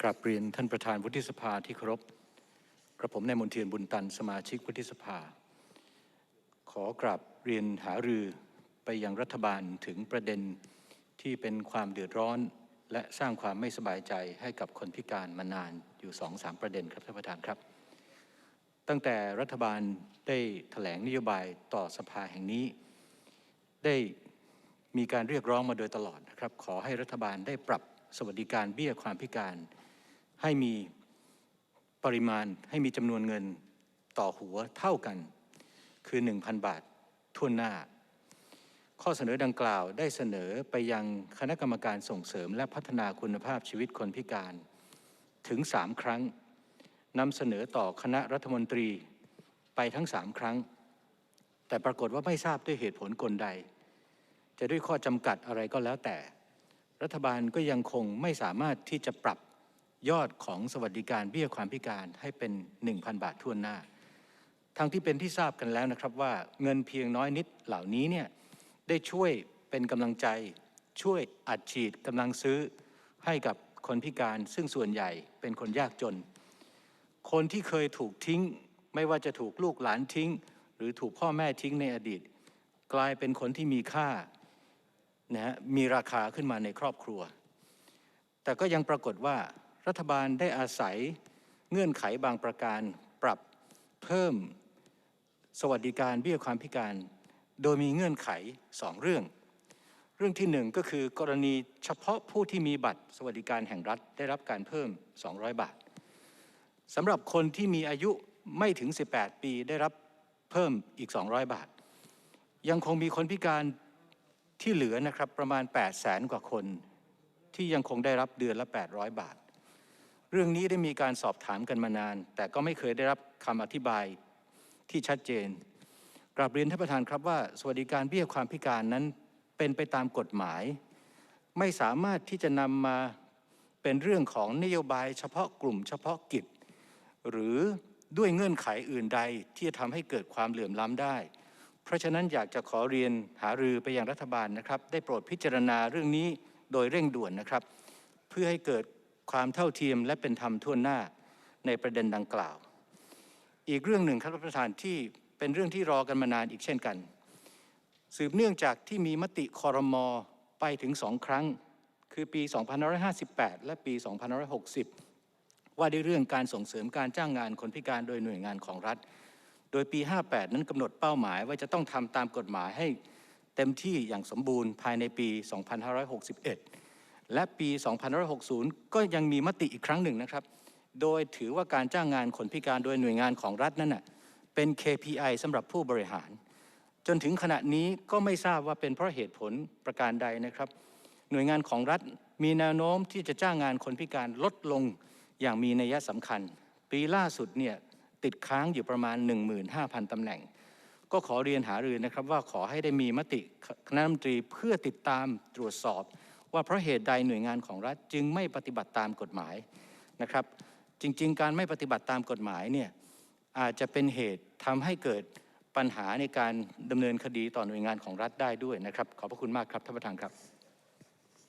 กราบเรียนท่านประธานวุฒิสภาที่เคารพกระผมนายมนเทียนบุญตันสมาชิกวุฒิสภา ขอกราบเรียนหารือไปยังรัฐบาลถึงประเด็นที่เป็นความเดือดร้อน และสร้างความไม่สบายใจให้กับคนพิการมานานอยู่สองสามประเด็นครับท่านประธานครับ ตั้งแต่รัฐบาลได้แถลงนโยบายต่อสภาแห่งนี้ ได้มีการเรียกร้องมาโดยตลอดนะครับ ขอให้รัฐบาลได้ปรับสวัสดิการเบี้ยความพิการ ให้มีปริมาณให้มีจำนวนเงินต่อหัวเท่ากัน คือ 1,000 บาททั่วหน้า ข้อเสนอดังกล่าวได้เสนอไปยังคณะกรรมการส่งเสริมและพัฒนาคุณภาพชีวิตคนพิการถึง 3 ครั้งนำเสนอต่อคณะรัฐมนตรีไปทั้ง 3 ครั้ง แต่ปรากฏว่าไม่ทราบด้วยเหตุผลกลใด จะด้วยข้อจำกัดอะไรก็แล้วแต่ รัฐบาลก็ยังคงไม่สามารถที่จะปรับ ยอดของสวัสดิการเบี้ยความพิการให้เป็น 1,000 บาททั่วหน้า ทั้งที่เป็นที่ทราบกันแล้วนะครับว่าเงินเพียงน้อยนิดเหล่านี้เนี่ยได้ช่วยเป็นกำลังใจช่วยอัดฉีดกำลังซื้อให้กับคนพิการซึ่งส่วนใหญ่เป็นคนยากจน คนที่เคยถูกทิ้ง ไม่ว่าจะถูกลูกหลานทิ้ง หรือถูกพ่อแม่ทิ้งในอดีต กลายเป็นคนที่มีค่านะฮะมีราคาขึ้นมาในครอบครัว แต่ก็ยังปรากฏว่า รัฐบาลได้อาศัยเงื่อนไขบางประการปรับเพิ่มสวัสดิการเบี้ยความพิการ โดยมีเงื่อนไขสองเรื่อง เรื่องที่หนึ่งก็คือกรณีเฉพาะผู้ที่มีบัตรสวัสดิการแห่งรัฐได้รับการเพิ่ม 200 บาทสำหรับคนที่มีอายุไม่ถึง 18 ปีได้รับเพิ่มอีก 200 บาท ยังคงมีคนพิการที่เหลือนะครับประมาณ 8 0 0แสนกว่าคนที่ยังคงได้รับเดือนละ 800 บาท เรื่องนี้ได้มีการสอบถามกันมานาน แต่ก็ไม่เคยได้รับคำอธิบายที่ชัดเจนกราบเรียนท่านประธานครับว่า สวัสดิการเบี้ยความพิการนั้นเป็นไปตามกฎหมาย ไม่สามารถที่จะนำมาเป็นเรื่องของนโยบายเฉพาะกลุ่มเฉพาะกิจ หรือด้วยเงื่อนไขอื่นใดที่จะทำให้เกิดความเหลื่อมล้ำได้ เพราะฉะนั้นอยากจะขอเรียนหารือไปยังรัฐบาลนะครับ ได้โปรดพิจารณาเรื่องนี้โดยเร่งด่วนนะครับ เพื่อให้เกิด ความเท่าเทียมและเป็นธรรมทั่วหน้าในประเด็นดังกล่าว อีกเรื่องหนึ่งครับท่านประธานที่เป็นเรื่องที่รอกันมานานอีกเช่นกัน สืบเนื่องจากที่มีมติคอรมอไปถึงสองครั้ง คือปี 2558 และปี 2560 ว่าด้วยเรื่องการส่งเสริมการจ้างงานคนพิการโดยหน่วยงานของรัฐ โดยปี 58 นั้นกำหนดเป้าหมายว่าจะต้องทำตามกฎหมายให้เต็มที่อย่างสมบูรณ์ภายในปี 2561 และปี2560 ก็ยังมีมติอีกครั้งหนึ่งนะครับ โดยถือว่าการจ้างงานคนพิการโดยหน่วยงานของรัฐนั้นน่ะเป็น KPI สำหรับผู้บริหาร จนถึงขณะนี้ก็ไม่ทราบว่าเป็นเพราะเหตุผลประการใดนะครับ หน่วยงานของรัฐมีแนวโน้มที่จะจ้างงานคนพิการลดลงอย่างมีนัยสำคัญ ปีล่าสุดเนี่ยติดค้างอยู่ประมาณ 15,000ตำแหน่ง ก็ขอเรียนหารือนะครับว่าขอให้ได้มีมติคณะรัฐมนตรีเพื่อติดตามตรวจสอบ ว่าเพราะเหตุใดหน่วยงานของรัฐจึงไม่ปฏิบัติตามกฎหมายนะครับ จริง ๆ การไม่ปฏิบัติตามกฎหมายเนี่ยอาจจะเป็นเหตุทำให้เกิดปัญหาในการดำเนินคดีต่อหน่วยงานของรัฐได้ด้วยนะครับ ขอบพระคุณมากครับท่านประธานครับ